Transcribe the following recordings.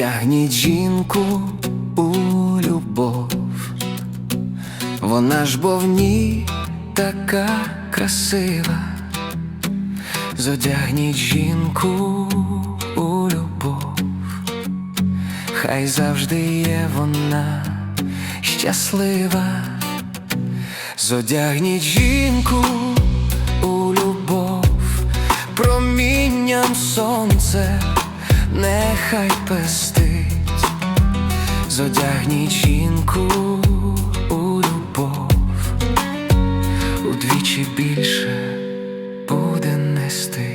Зодягніть жінку у любов, вона ж бо в ній така красива. Зодягніть жінку у любов, хай завжди є вона щаслива. Зодягніть жінку у любов, промінням сонце нехай пестить. Зодягніть жінку у любов, удвічі більше буде нести.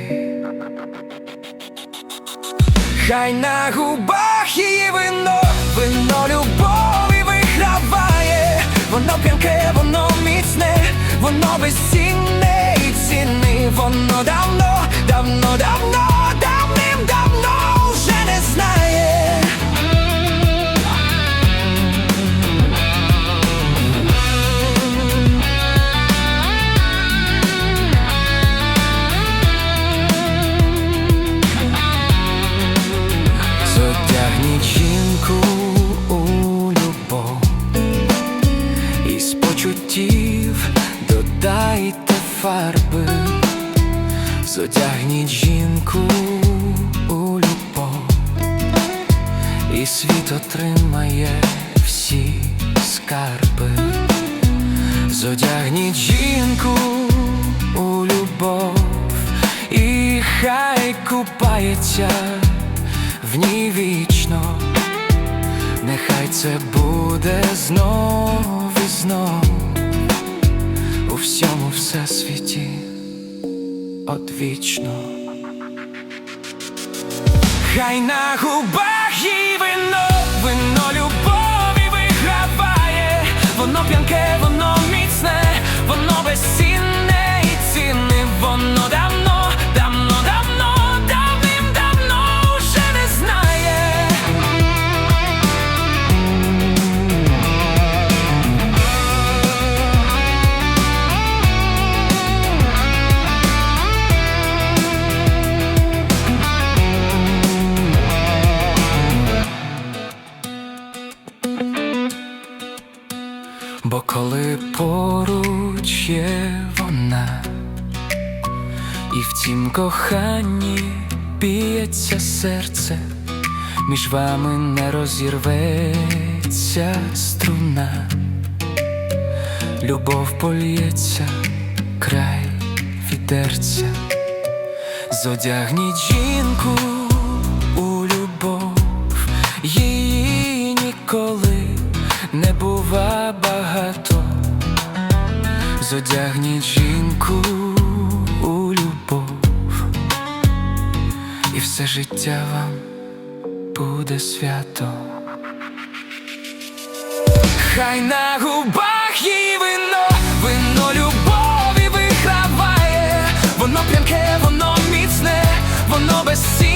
Хай на губах її вино, вино любові виграває, воно п'янке, воно міцне, воно безцінне і цінне, воно давно, додайте фарби, Зодягніть жінку у любов, і світ отримає всі скарби. Зодягніть жінку у любов, і хай купається в ній вічно, нехай це буде знов і знов у всьому всесвіті одвічно. Хай на губах і вино, вино любові виграває, воно п'янке, воно Бо коли поруч є вона, і в цім коханні б'ється серце, між вами не розірветься струна, любов польється, край відерця, зодягніть жінку зодягніть жінку у любов, і все життя вам буде свято. Хай на губах її вино, вино любові виграває, воно п'янке, воно міцне, воно безцінне